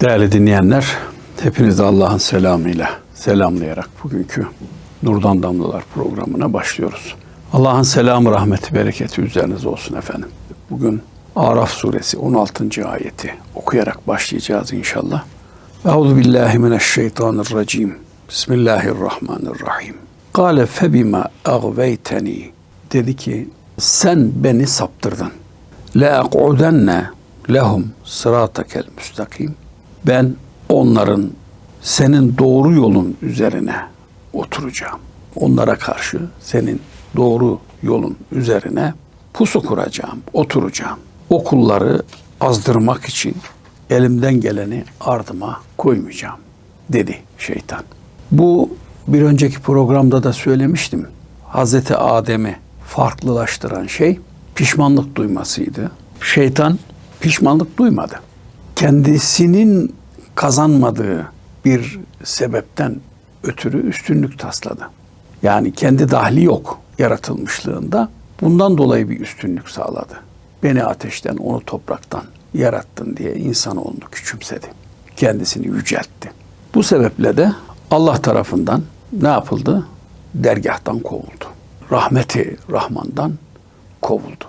Değerli dinleyenler, hepinizi Allah'ın selamıyla selamlayarak bugünkü Nurdan Damlalar programına başlıyoruz. Allah'ın selamı, rahmeti, bereketi üzerinize olsun efendim. Bugün Araf suresi 16. ayeti okuyarak başlayacağız inşallah. Euzu billahi mineşşeytanirracim. Bismillahirrahmanirrahim. Kale febima agveyteni. Dedi ki sen beni saptırdın. La ak'udenne lehum sıratakel müstakim. Ben onların senin doğru yolun üzerine oturacağım. Onlara karşı senin doğru yolun üzerine pusu kuracağım, oturacağım. O kulları azdırmak için elimden geleni ardıma koymayacağım dedi şeytan. Bu bir önceki programda da söylemiştim. Hazreti Adem'i farklılaştıran şey pişmanlık duymasıydı. Şeytan pişmanlık duymadı. Kendisinin kazanmadığı bir sebepten ötürü üstünlük tasladı. Yani kendi dahli yok yaratılmışlığında. Bundan dolayı bir üstünlük sağladı. Beni ateşten, onu topraktan yarattın diye insanoğlunu küçümsedi. Kendisini yüceltti. Bu sebeple de Allah tarafından ne yapıldı? Dergahtan kovuldu. Rahmeti Rahman'dan kovuldu.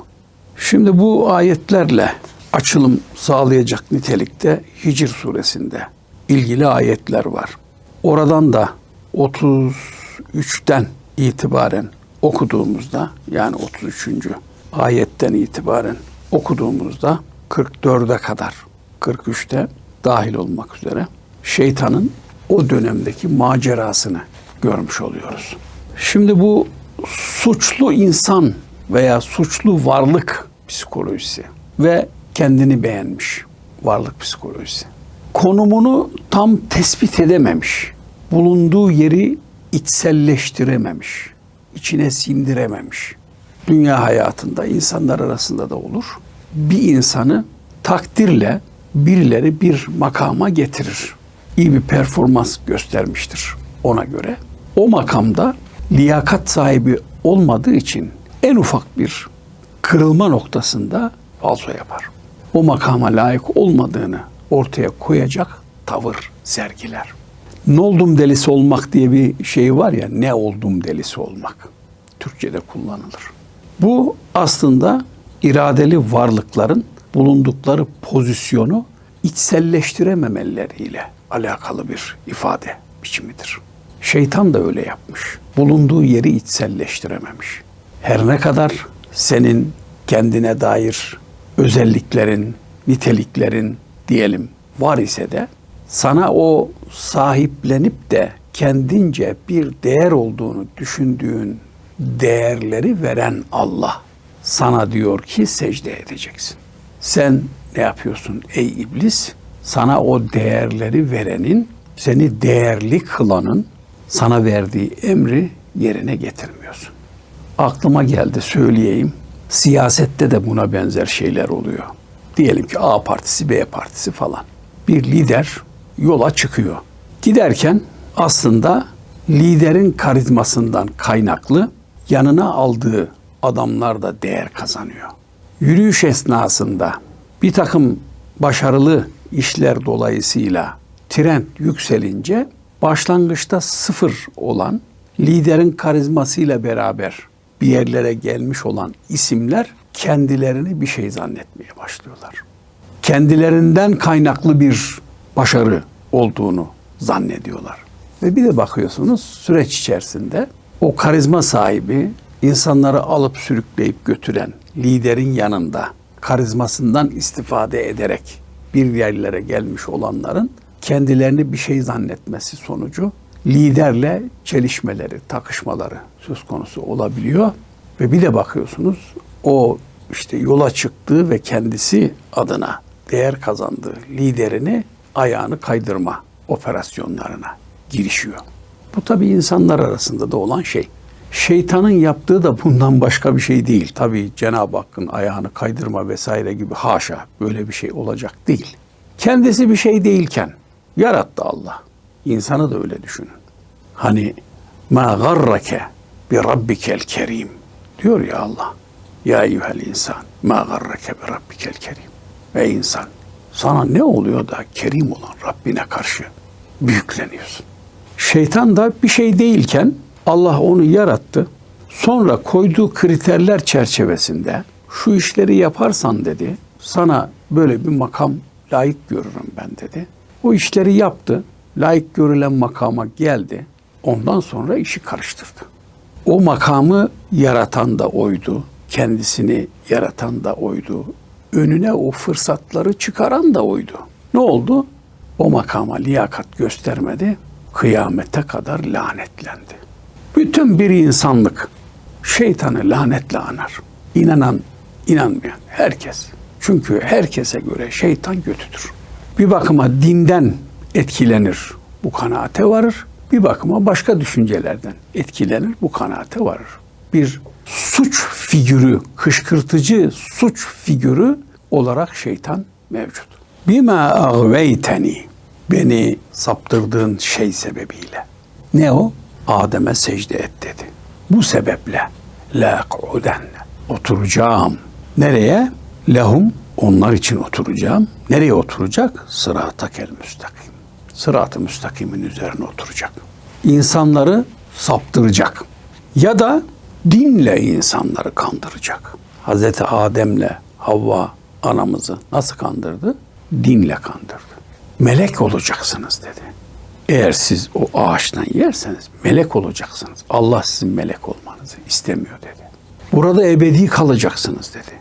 Şimdi bu ayetlerle açılım sağlayacak nitelikte Hicr suresinde ilgili ayetler var. Oradan da 33'ten itibaren okuduğumuzda yani 33. ayetten itibaren okuduğumuzda 44'e kadar 43'te dahil olmak üzere şeytanın o dönemdeki macerasını görmüş oluyoruz. Şimdi bu suçlu insan veya suçlu varlık psikolojisi ve kendini beğenmiş varlık psikolojisi. Konumunu tam tespit edememiş. Bulunduğu yeri içselleştirememiş. içine sindirememiş. Dünya hayatında insanlar arasında da olur. Bir insanı takdirle birileri bir makama getirir. İyi bir performans göstermiştir ona göre. O makamda liyakat sahibi olmadığı için en ufak bir kırılma noktasında falso yapar. O makama layık olmadığını ortaya koyacak tavır sergiler. Ne oldum delisi olmak diye bir şey var ya, ne oldum delisi olmak. Türkçe'de kullanılır. Bu aslında iradeli varlıkların bulundukları pozisyonu içselleştirememeleriyle alakalı bir ifade biçimidir. Şeytan da öyle yapmış. Bulunduğu yeri içselleştirememiş. Her ne kadar senin kendine dair özelliklerin, niteliklerin diyelim var ise de sana o sahiplenip de kendince bir değer olduğunu düşündüğün değerleri veren Allah sana diyor ki secde edeceksin. Sen ne yapıyorsun ey iblis? Sana o değerleri verenin, seni değerli kılanın sana verdiği emri yerine getirmiyorsun. Aklıma geldi söyleyeyim. Siyasette de buna benzer şeyler oluyor. Diyelim ki A partisi, B partisi falan. Bir lider yola çıkıyor. Giderken aslında liderin karizmasından kaynaklı yanına aldığı adamlar da değer kazanıyor. Yürüyüş esnasında bir takım başarılı işler dolayısıyla trend yükselince başlangıçta sıfır olan liderin karizmasıyla beraber bir yerlere gelmiş olan isimler kendilerini bir şey zannetmeye başlıyorlar. Kendilerinden kaynaklı bir başarı olduğunu zannediyorlar. Ve bir de bakıyorsunuz süreç içerisinde o karizma sahibi insanları alıp sürükleyip götüren liderin yanında karizmasından istifade ederek bir yerlere gelmiş olanların kendilerini bir şey zannetmesi sonucu liderle çelişmeleri, takışmaları söz konusu olabiliyor. Ve bir de bakıyorsunuz o işte yola çıktığı ve kendisi adına değer kazandığı liderini ayağını kaydırma operasyonlarına girişiyor. Bu tabii insanlar arasında da olan şey. Şeytanın yaptığı da bundan başka bir şey değil. Tabii Cenab-ı Hakk'ın ayağını kaydırma vesaire gibi haşa böyle bir şey olacak değil. Kendisi bir şey değilken yarattı Allah. İnsanı da öyle düşünün. Hani ma garrake bi rabbikel kerim diyor ya Allah. Ya eyyuhel insan ma garrake bi rabbikel kerim. Ey insan Sana ne oluyor da kerim olan Rabbine karşı büyükleniyorsun? Şeytan da bir şey değilken Allah onu yarattı. Sonra koyduğu kriterler çerçevesinde şu işleri yaparsan dedi, sana böyle bir makam layık görürüm ben dedi. O işleri yaptı. Layık görülen makama geldi. Ondan sonra işi karıştırdı. O makamı yaratan da oydu. Kendisini yaratan da oydu. Önüne o fırsatları çıkaran da oydu. Ne oldu? O makama liyakat göstermedi. Kıyamete kadar lanetlendi. Bütün bir insanlık şeytanı lanetle anar. İnanan, inanmayan herkes. Çünkü herkese göre şeytan kötüdür. Bir bakıma dinden etkilenir, bu kanaate varır. Bir bakıma başka düşüncelerden etkilenir, bu kanaate varır. Bir suç figürü, kışkırtıcı suç figürü olarak şeytan mevcut. Bima agveyteni beni saptırdığın şey sebebiyle. Ne o? Adem'e secde et dedi. Bu sebeple la oturacağım. Nereye? Lehum onlar için oturacağım. Nereye oturacak? Sırata kel müstakim. Sırat-ı müstakimin üzerine oturacak. İnsanları saptıracak. Ya da dinle insanları kandıracak. Hazreti Adem'le Havva anamızı nasıl kandırdı? Dinle kandırdı. Melek olacaksınız dedi. Eğer siz o ağaçtan yerseniz melek olacaksınız. Allah sizin melek olmanızı istemiyor dedi. Burada ebedi kalacaksınız dedi.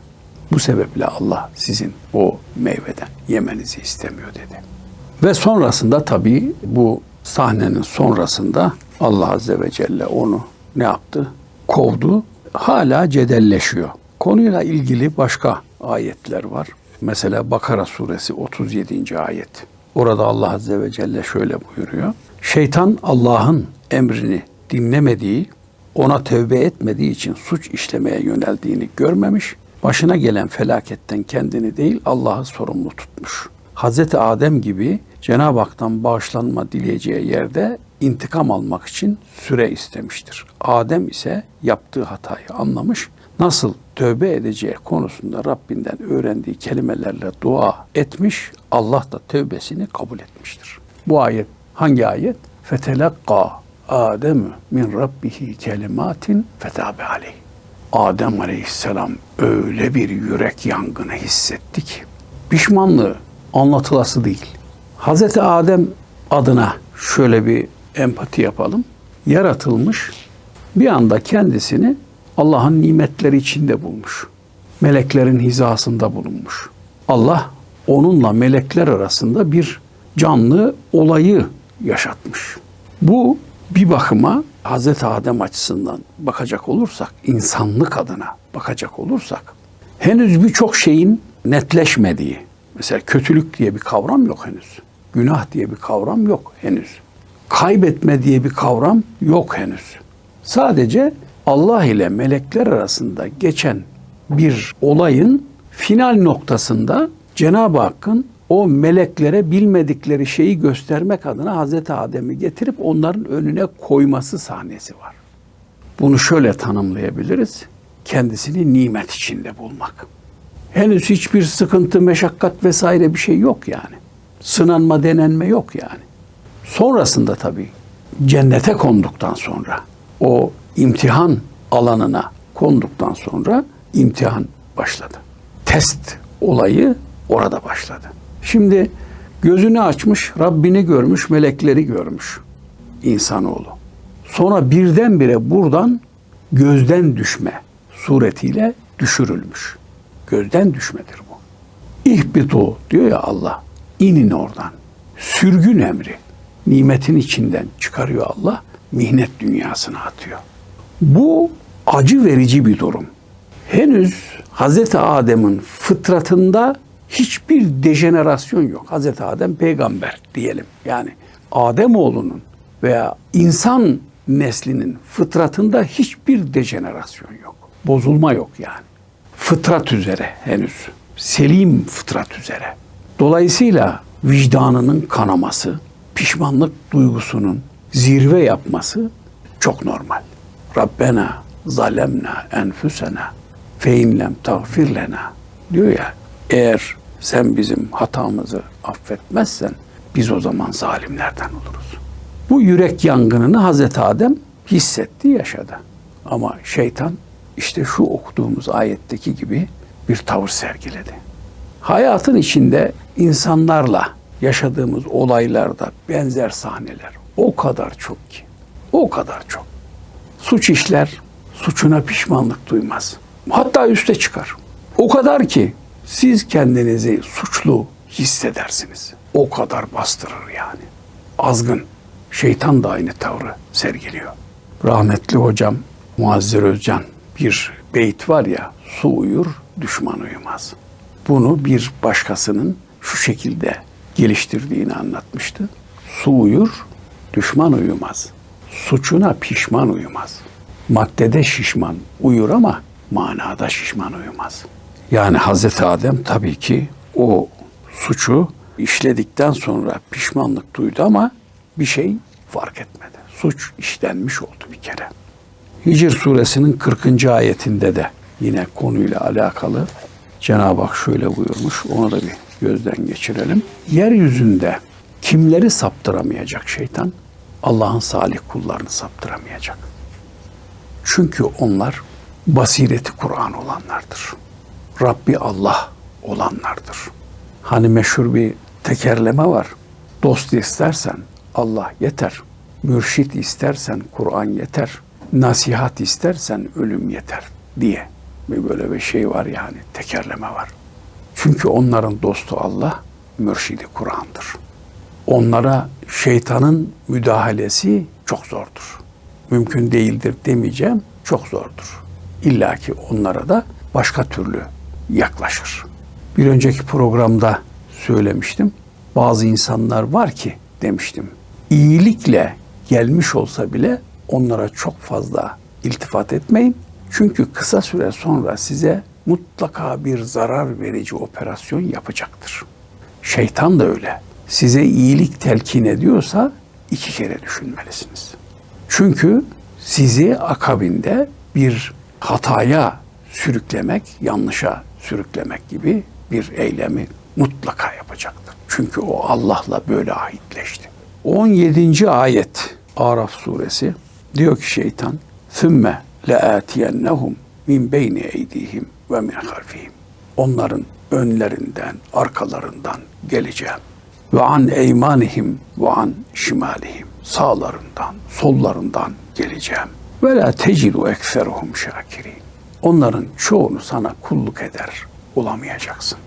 Bu sebeple Allah sizin o meyveden yemenizi istemiyor dedi. Ve sonrasında tabii bu sahnenin sonrasında Allah Azze ve Celle onu ne yaptı? Kovdu. Hala cedelleşiyor. Konuyla ilgili başka ayetler var. Mesela Bakara suresi 37. ayet. Orada Allah Azze ve Celle şöyle buyuruyor. Şeytan Allah'ın emrini dinlemediği, ona tövbe etmediği için suç işlemeye yöneldiğini görmemiş, başına gelen felaketten kendini değil Allah'ı sorumlu tutmuş. Hazreti Adem gibi Cenab-ı Hak'tan bağışlanma dileyeceği yerde intikam almak için süre istemiştir. Adem ise yaptığı hatayı anlamış, nasıl tövbe edeceği konusunda Rabbinden öğrendiği kelimelerle dua etmiş, Allah da tövbesini kabul etmiştir. Bu ayet hangi ayet? Fetelakka Adem min rabbihi kelimatin fetabe aleyh. Adem aleyhisselam öyle bir yürek yangını hissetti ki pişmanlığı anlatılası değil. Hazreti Adem adına şöyle bir empati yapalım. Yaratılmış bir anda kendisini Allah'ın nimetleri içinde bulmuş. Meleklerin hizasında bulunmuş. Allah onunla melekler arasında bir canlı olayı yaşatmış. Bu bir bakıma Hazreti Adem açısından bakacak olursak, insanlık adına bakacak olursak, henüz birçok şeyin netleşmediği, mesela kötülük diye bir kavram yok henüz. Günah diye bir kavram yok henüz. Kaybetme diye bir kavram yok henüz. Sadece Allah ile melekler arasında geçen bir olayın final noktasında Cenab-ı Hakk'ın o meleklere bilmedikleri şeyi göstermek adına Hazreti Adem'i getirip onların önüne koyması sahnesi var. Bunu şöyle tanımlayabiliriz. Kendisini nimet içinde bulmak. Henüz hiçbir sıkıntı, meşakkat vesaire bir şey yok yani. Sınanma, denenme yok yani. Sonrasında tabii cennete konduktan sonra o imtihan alanına konduktan sonra imtihan başladı. Test olayı orada başladı. Şimdi gözünü açmış, Rabbini görmüş, melekleri görmüş insanoğlu. Sonra birdenbire buradan gözden düşme suretiyle düşürülmüş. Gözden düşmedir bu. İhbitu diyor ya Allah. inin oradan. Sürgün emri. Nimetin içinden çıkarıyor Allah. Mihnet dünyasına atıyor. Bu acı verici bir durum. Henüz Hazreti Adem'in fıtratında hiçbir dejenerasyon yok. Hazreti Adem peygamber diyelim. Yani Adem oğlunun veya insan neslinin fıtratında hiçbir dejenerasyon yok. Bozulma yok yani. Fıtrat üzere henüz. Selim fıtrat üzere. Dolayısıyla vicdanının kanaması, pişmanlık duygusunun zirve yapması çok normal. Rabbena zalemna enfusena fe in lem tagfir lena diyor ya eğer sen bizim hatamızı affetmezsen biz o zaman zalimlerden oluruz. Bu yürek yangınını Hazreti Adem hissetti, yaşadı. Ama şeytan işte şu okuduğumuz ayetteki gibi bir tavır sergiledi. Hayatın içinde insanlarla yaşadığımız olaylarda benzer sahneler o kadar çok ki. O kadar çok. Suç işler, suçuna pişmanlık duymaz. Hatta üste çıkar. O kadar ki siz kendinizi suçlu hissedersiniz. O kadar bastırır yani. Azgın. Şeytan da aynı tavrı sergiliyor. Rahmetli hocam Muazzez Özcan bir beyit var ya su uyur düşman uyumaz. Bunu bir başkasının şu şekilde geliştirdiğini anlatmıştı. Su uyur düşman uyumaz. Suçuna pişman uyumaz. Maddede şişman uyur ama manada şişman uyumaz. Yani Hazreti Adem tabii ki o suçu işledikten sonra pişmanlık duydu ama bir şey fark etmedi. Suç işlenmiş oldu bir kere. Hicr suresinin 40. ayetinde de yine konuyla alakalı Cenab-ı Hak şöyle buyurmuş. Onu da bir gözden geçirelim. Yeryüzünde kimleri saptıramayacak şeytan? Allah'ın salih kullarını saptıramayacak. Çünkü onlar basireti Kur'an olanlardır. Rabbi Allah olanlardır. Hani meşhur bir tekerleme var. Dost istersen Allah yeter. Mürşit istersen Kur'an yeter. Nasihat istersen ölüm yeter diye. Bir böyle bir şey var yani tekerleme var. Çünkü onların dostu Allah, mürşidi Kur'an'dır. Onlara şeytanın müdahalesi çok zordur. Mümkün değildir demeyeceğim, çok zordur. İlla ki onlara da başka türlü yaklaşır. Bir önceki programda söylemiştim. Bazı insanlar var ki demiştim. İyilikle gelmiş olsa bile onlara çok fazla iltifat etmeyin. Çünkü kısa süre sonra size mutlaka bir zarar verici operasyon yapacaktır. Şeytan da öyle. Size iyilik telkin ediyorsa iki kere düşünmelisiniz. Çünkü sizi akabinde bir hataya sürüklemek, yanlışa sürüklemek gibi bir eylemi mutlaka yapacaktır. Çünkü o Allah'la böyle ahitleşti. 17. ayet Araf suresi diyor ki şeytan ثُمَّ لَآتِيَنَّهُمْ min beyni eydihim ve min halfihim. Onların önlerinden, arkalarından geleceğim. Ve an eymanihim ve an şimalihim. Sağlarından, sollarından geleceğim. Ve la tecidu ekseruhum şakirin. Onların çoğunu sana kulluk eder bulamayacaksın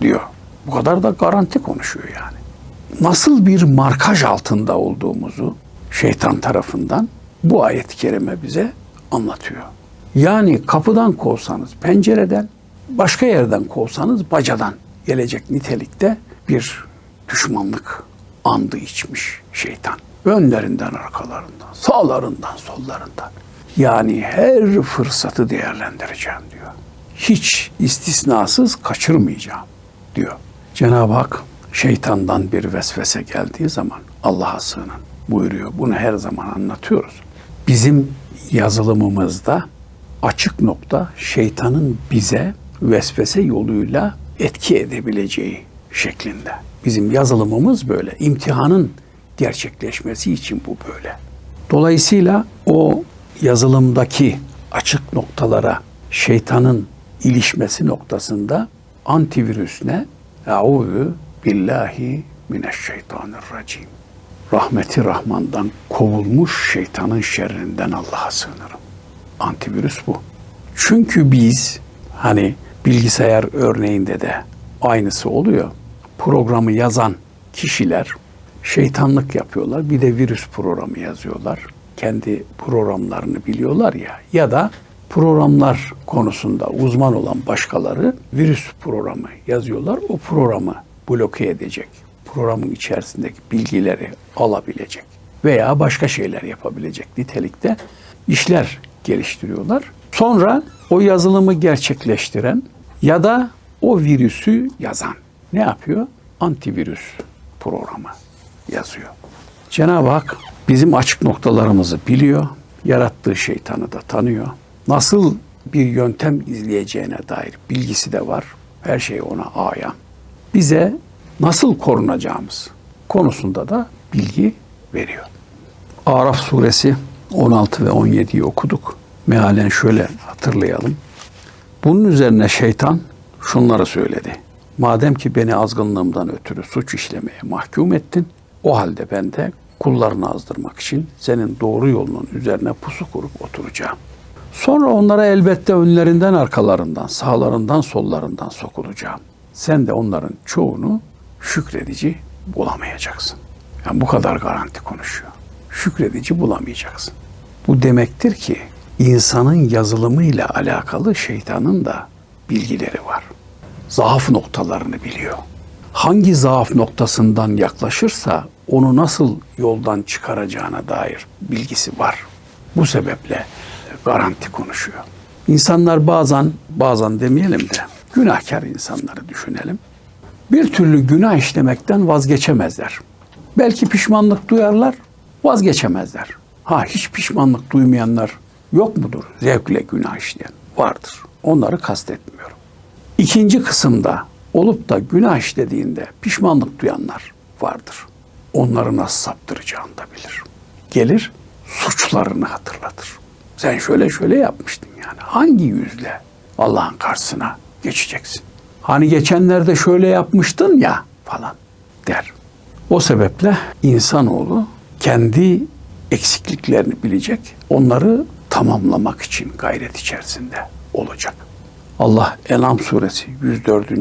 diyor. Bu kadar da garanti konuşuyor yani. Nasıl bir markaj altında olduğumuzu şeytan tarafından bu ayet-i kerime bize anlatıyor. Yani kapıdan kovsanız pencereden, başka yerden kovsanız bacadan gelecek nitelikte bir düşmanlık andı içmiş şeytan. Önlerinden, arkalarından, sağlarından, sollarından. Yani her fırsatı değerlendireceğim diyor. Hiç istisnasız kaçırmayacağım diyor. Cenab-ı Hak şeytandan bir vesvese geldiği zaman Allah'a sığının buyuruyor. Bunu her zaman anlatıyoruz. Bizim yazılımımızda açık nokta şeytanın bize vesvese yoluyla etki edebileceği şeklinde. Bizim yazılımımız böyle. İmtihanın gerçekleşmesi için bu böyle. Dolayısıyla o yazılımdaki açık noktalara şeytanın ilişmesi noktasında antivirüs ne? Eûzü billahi mineşşeytanirracim. Rahmeti Rahman'dan kovulmuş şeytanın şerrinden Allah'a sığınırım. Antivirüs bu. Çünkü biz hani bilgisayar örneğinde de aynısı oluyor. Programı yazan kişiler şeytanlık yapıyorlar. Bir de virüs programı yazıyorlar. Kendi programlarını biliyorlar ya. Ya da programlar konusunda uzman olan başkaları virüs programı yazıyorlar. O programı bloke edecek. Programın içerisindeki bilgileri alabilecek veya başka şeyler yapabilecek nitelikte işler geliştiriyorlar. Sonra o yazılımı gerçekleştiren ya da o virüsü yazan ne yapıyor? Antivirüs programı yazıyor. Cenab-ı Hak bizim açık noktalarımızı biliyor, yarattığı şeytanı da tanıyor. Nasıl bir yöntem izleyeceğine dair bilgisi de var. Her şey ona ayan. bize nasıl korunacağımız konusunda da bilgi veriyor. Araf suresi 16 ve 17'yi okuduk. Mealen şöyle hatırlayalım. Bunun üzerine şeytan şunları söyledi. Madem ki beni azgınlığımdan ötürü suç işlemeye mahkum ettin, o halde ben de kullarını azdırmak için senin doğru yolunun üzerine pusu kurup oturacağım. Sonra onlara elbette önlerinden, arkalarından, sağlarından, sollarından sokulacağım. Sen de onların çoğunu şükredici bulamayacaksın. Yani bu kadar garanti konuşuyor. Şükredici bulamayacaksın. Bu demektir ki insanın yazılımıyla alakalı şeytanın da bilgileri var. Zaaf noktalarını biliyor. Hangi zaaf noktasından yaklaşırsa onu nasıl yoldan çıkaracağına dair bilgisi var. Bu sebeple garanti konuşuyor. İnsanlar bazen, bazen demeyelim de günahkar insanları düşünelim. Bir türlü günah işlemekten vazgeçemezler. Belki pişmanlık duyarlar, vazgeçemezler. Ha hiç pişmanlık duymayanlar yok mudur? Zevkle günah işleyen vardır. Onları kastetmiyorum. İkinci kısımda olup da günah işlediğinde pişmanlık duyanlar vardır. Onları nasıl saptıracağını da bilir. Gelir suçlarını hatırlatır. Sen şöyle şöyle yapmıştın yani. Hangi yüzle Allah'ın karşısına geçeceksin? Hani geçenlerde şöyle yapmıştın ya falan der. O sebeple insanoğlu kendi eksikliklerini bilecek, onları tamamlamak için gayret içerisinde olacak. Allah En'am suresi 104.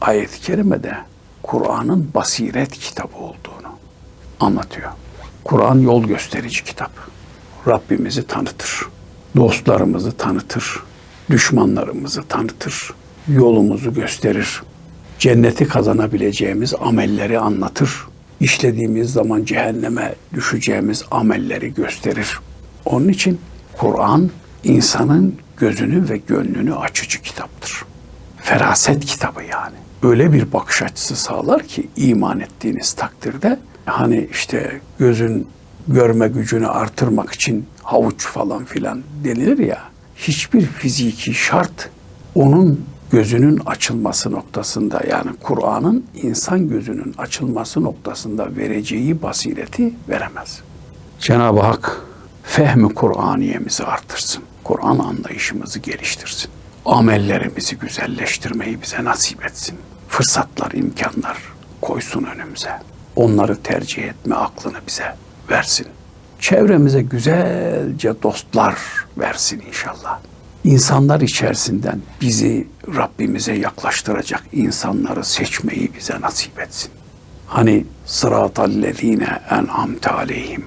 ayet-i kerimede Kur'an'ın basiret kitabı olduğunu anlatıyor. Kur'an yol gösterici kitap. Rabbimizi tanıtır. Dostlarımızı tanıtır. Düşmanlarımızı tanıtır. Yolumuzu gösterir. Cenneti kazanabileceğimiz amelleri anlatır. İşlediğimiz zaman cehenneme düşeceğimiz amelleri gösterir. Onun için Kur'an insanın gözünü ve gönlünü açıcı kitaptır. Feraset kitabı yani. Öyle bir bakış açısı sağlar ki iman ettiğiniz takdirde hani işte gözün görme gücünü artırmak için havuç falan filan denilir ya. Hiçbir fiziki şart onun gözünün açılması noktasında yani Kur'an'ın insan gözünün açılması noktasında vereceği basireti veremez. Cenab-ı Hak fehmi Kur'aniyemizi artırsın. Kur'an anlayışımızı geliştirsin. Amellerimizi güzelleştirmeyi bize nasip etsin. Fırsatlar, imkanlar koysun önümüze. Onları tercih etme aklını bize versin. Çevremize güzelce dostlar versin inşallah. İnsanlar içerisinden bizi Rabbimize yaklaştıracak insanları seçmeyi bize nasip etsin. Hani sıratallezine en'amte aleyhim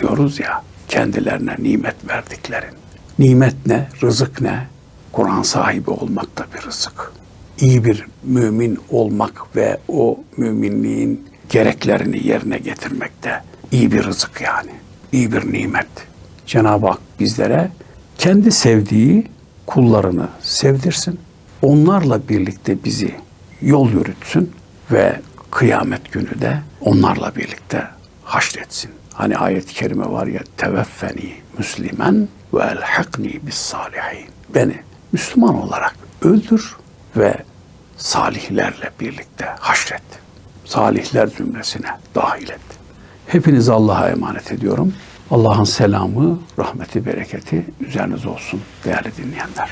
diyoruz ya kendilerine nimet verdiklerin. Nimet ne? Rızık ne? Kur'an sahibi olmak da bir rızık. İyi bir mümin olmak ve o müminliğin gereklerini yerine getirmek de iyi bir rızık yani. İyi bir nimet. Cenab-ı Hak bizlere kendi sevdiği kullarını sevdirsin. Onlarla birlikte bizi yol yürütsün ve kıyamet günü de onlarla birlikte haşretsin. Hani ayet-i kerime var ya teveffeni müslimen ve elhakni bis salihin. Beni Müslüman olarak öldür ve salihlerle birlikte haşret. Salihler zümresine dahil et. Hepinizi Allah'a emanet ediyorum. Allah'ın selamı, rahmeti, bereketi üzerinize olsun değerli dinleyenler.